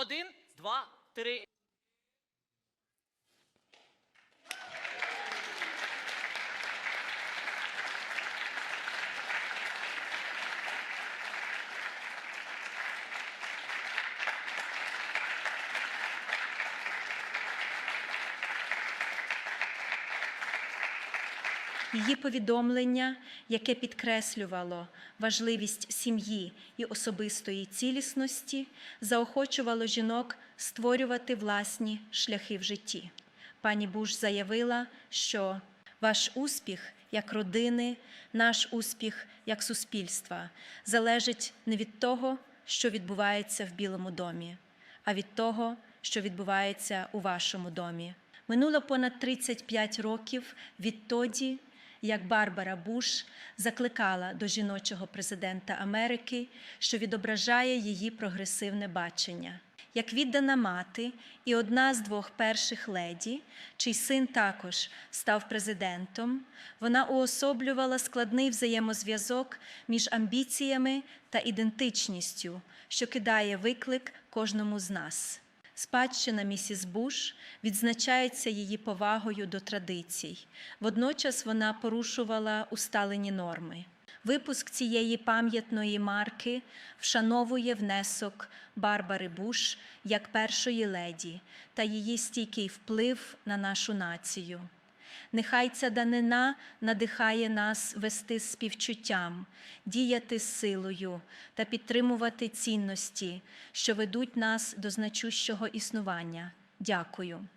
Один, два, три. Її повідомлення, яке підкреслювало важливість сім'ї і особистої цілісності, заохочувало жінок створювати власні шляхи в житті. Пані Буш заявила, що ваш успіх як родини, наш успіх як суспільства залежить не від того, що відбувається в Білому домі, а від того, що відбувається у вашому домі. Минуло понад 35 років відтоді, як Барбара Буш закликала до жіночого президента Америки, що відображає її прогресивне бачення. Як віддана мати і одна з двох перших леді, чий син також став президентом, вона уособлювала складний взаємозв'язок між амбіціями та ідентичністю, що кидає виклик кожному з нас. Спадщина місіс Буш відзначається її повагою до традицій. Водночас вона порушувала усталені норми. Випуск цієї пам'ятної марки вшановує внесок Барбари Буш як першої леді та її стійкий вплив на нашу націю. Нехай ця данина надихає нас вести співчуттям, діяти силою та підтримувати цінності, що ведуть нас до значущого існування. Дякую.